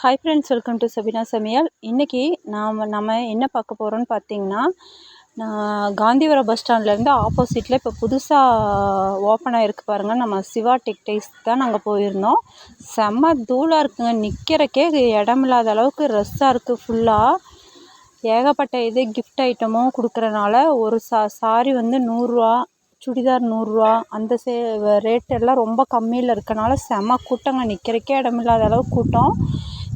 Hi friends welcome to Sabina சமையல் இன்றைக்கி நாம் நம்ம என்ன பார்க்க போகிறோம்னு பார்த்தீங்கன்னா நான் காந்திபுரம் பஸ் ஸ்டாண்ட்லேருந்து ஆப்போசிட்டில் இப்போ புதுசாக ஓப்பன் ஆகிருக்கு பாருங்கள் நம்ம சிவா டெக்டைல்ஸ் தான் நாங்கள் போயிருந்தோம். செம்ம தூளாக இருக்குங்க. நிற்கிறக்கே இடமில்லாத அளவுக்கு ரஷ்ஷாக இருக்குது ஃபுல்லாக ஏகப்பட்ட இது கிஃப்ட் ஐட்டமும் கொடுக்குறனால ஒரு சா சாரி வந்து நூறுரூவா சுடிதார் நூறுரூவா அந்த சே ரேட் எல்லாம் ரொம்ப கம்மியில் இருக்கனால செம்ம கூட்டங்க. நிற்கிறக்கே இடமில்லாத அளவுக்கு கூட்டம்.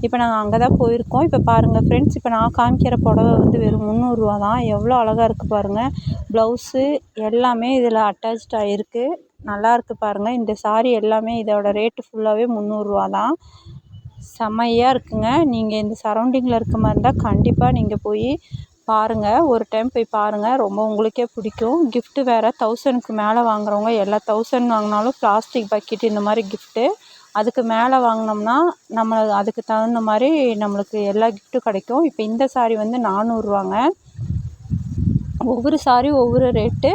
இப்போ நாங்கள் அங்கே தான் போயிருக்கோம். இப்போ பாருங்கள் ஃப்ரெண்ட்ஸ் இப்போ நான் காமிக்கிற புடவ வந்து வெறும் முந்நூறுரூவா தான். எவ்வளோ அழகாக இருக்குது பாருங்கள் ப்ளவுஸு எல்லாமே இதில் அட்டாச்ட் ஆகிருக்கு நல்லா இருக்குது பாருங்கள் இந்த சாரீ எல்லாமே இதோட ரேட்டு ஃபுல்லாகவே முந்நூறுரூவா தான். செம்மையாக இருக்குங்க. நீங்கள் இந்த சரௌண்டிங்கில் இருக்க மாதிரி இருந்தால் கண்டிப்பாக நீங்கள் போய் பாருங்கள் ஒரு டைம் போய் பாருங்கள் ரொம்ப உங்களுக்கே பிடிக்கும். கிஃப்ட்டு வேறு தௌசண்ட்க்கு மேலே வாங்குறவங்க எல்லா தௌசண்ட் வாங்கினாலும் பிளாஸ்டிக் பக்கெட் இந்த மாதிரி கிஃப்ட்டு அதுக்கு மேலே வாங்கினோம்னா நம்ம அதுக்கு தகுந்த மாதிரி நம்மளுக்கு எல்லா கிஃப்ட்டும் கிடைக்கும். இப்போ இந்த சாரீ வந்து நானூறுரூவாங்க ஒவ்வொரு சாரீ ஒவ்வொரு ரேட்டு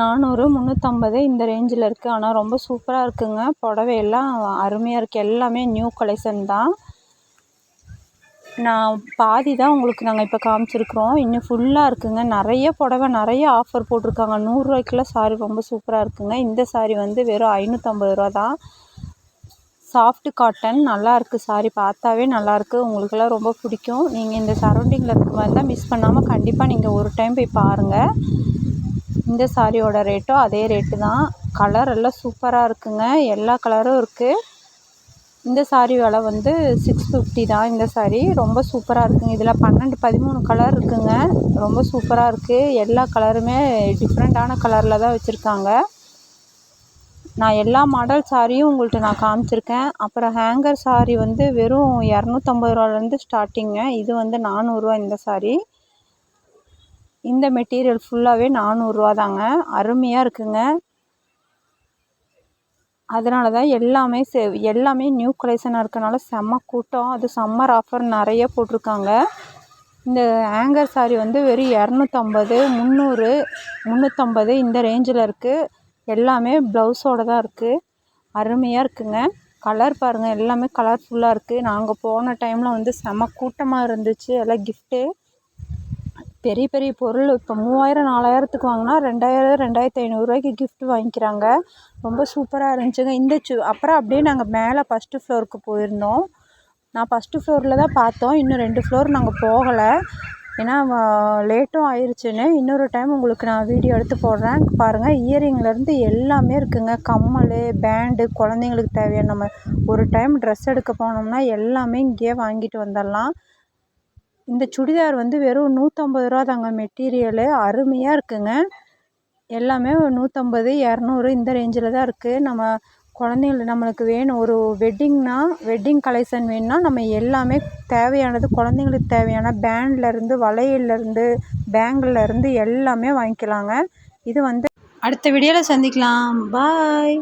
நானூறு முந்நூற்றம்பது இந்த ரேஞ்சில் இருக்குது ஆனால் ரொம்ப சூப்பராக இருக்குங்க. புடவையெல்லாம் அருமையாக இருக்குது எல்லாமே நியூ கலெக்ஷன் தான். நான் பாதி தான் உங்களுக்கு நாங்கள் இப்போ காமிச்சிருக்கிறோம். இன்னும் ஃபுல்லாக இருக்குங்க. நிறைய புடவ நிறைய ஆஃபர் போட்டிருக்காங்க. நூறுரூவாய்க்குலாம் சாரீ ரொம்ப சூப்பராக இருக்குங்க. இந்த சாரி வந்து வெறும் ஐநூற்றம்பது ரூபா தான். சாஃப்ட்டு காட்டன் நல்லா இருக்குது பார்த்தாவே நல்லாயிருக்கு. உங்களுக்கெல்லாம் ரொம்ப பிடிக்கும். நீங்கள் இந்த சரௌண்டிங்கில் இருக்க மாதிரி தான் மிஸ் பண்ணாமல் கண்டிப்பாக நீங்கள் ஒரு டைம் போய் பாருங்கள் இந்த சாரியோட ரேட்டும் அதே ரேட்டு தான். கலர் எல்லாம் சூப்பராக இருக்குங்க. எல்லா கலரும் இருக்குது இந்த சாரீ வில வந்து சிக்ஸ் ஃபிஃப்டி தான் இந்த சாரீ ரொம்ப சூப்பராக இருக்குங்க. இதில் பன்னெண்டு பதிமூணு கலர் இருக்குங்க. ரொம்ப சூப்பராக இருக்குது எல்லா கலருமே டிஃப்ரெண்ட்டான கலரில் தான் வச்சுருக்காங்க. நான் எல்லா மாடல் சாரியும் உங்கள்கிட்ட நான் காமிச்சிருக்கேன். அப்புறம் ஹேங்கர் சாரீ வந்து வெறும் இரநூத்தம்பது ரூபாலேருந்து ஸ்டார்டிங்க இது வந்து நானூறுரூவா இந்த சாரீ இந்த மெட்டீரியல் ஃபுல்லாகவே நானூறுரூவா தாங்க. அருமையாக இருக்குங்க. அதனால தான் எல்லாமே செ எல்லாமே நியூ கலெக்ஷனாக இருக்கனால செம்ம கூட்டம். அது சம்மர் ஆஃபர் நிறைய போட்டிருக்காங்க. இந்த ஹேங்கர் சாரீ வந்து வெறும் இரநூத்தம்பது முந்நூறு முந்நூற்றம்பது இந்த ரேஞ்சில் இருக்குது எல்லாமே ப்ளவுஸோடு தான் இருக்குது அருமையாக இருக்குங்க. கலர் பாருங்கள் எல்லாமே கலர்ஃபுல்லாக இருக்குது நாங்கள் போன டைமில் வந்து செம கூட்டமாக இருந்துச்சு. எல்லாம் கிஃப்ட்டு பெரிய பெரிய பொருள். இப்போ மூவாயிரம் நாலாயிரத்துக்கு வாங்கினா ரெண்டாயிரம் ரெண்டாயிரத்தி ஐநூறுரூவாய்க்கு கிஃப்ட் வாங்கிக்கிறாங்க. ரொம்ப சூப்பராக இருந்துச்சுங்க. இந்த சு அப்புறம் அப்படியே நாங்கள் மேலே ஃபஸ்ட்டு ஃப்ளோருக்கு போயிருந்தோம். நான் ஃபஸ்ட்டு ஃப்ளோரில் தான் பார்த்தோம். இன்னும் ரெண்டு ஃப்ளோர் நாங்கள் போகலை. ஏன்னா லேட்டும் ஆயிடுச்சுன்னு இன்னொரு டைம் உங்களுக்கு நான் வீடியோ எடுத்து போடுறேன். பாருங்கள் இயரிங்லேருந்து எல்லாமே இருக்குதுங்க கம்மல் பேண்டு குழந்தைங்களுக்கு தேவையான நம்ம ஒரு டைம் ட்ரெஸ் எடுக்க போனோம்னா எல்லாமே இங்கேயே வாங்கிட்டு வந்துடலாம். இந்த சுடிதார் வந்து வெறும் நூற்றம்பது ரூபா தாங்க மெட்டீரியலு அருமையாக இருக்குங்க. எல்லாமே நூற்றம்பது இரநூறு இந்த ரேஞ்சில் தான் இருக்குது நம்ம குழந்தைங்கள நம்மளுக்கு வேணும். ஒரு வெட்டிங்னா வெட்டிங் கலெக்ஷன் வேணும்னா நம்ம எல்லாமே தேவையானது குழந்தைங்களுக்கு தேவையான பேண்ட்லேருந்து வளையல்லேருந்து பேங்கிள்லேருந்து எல்லாமே வாங்கிக்கலாங்க. இது வந்து அடுத்த வீடியோவில் சந்திக்கலாம். பாய்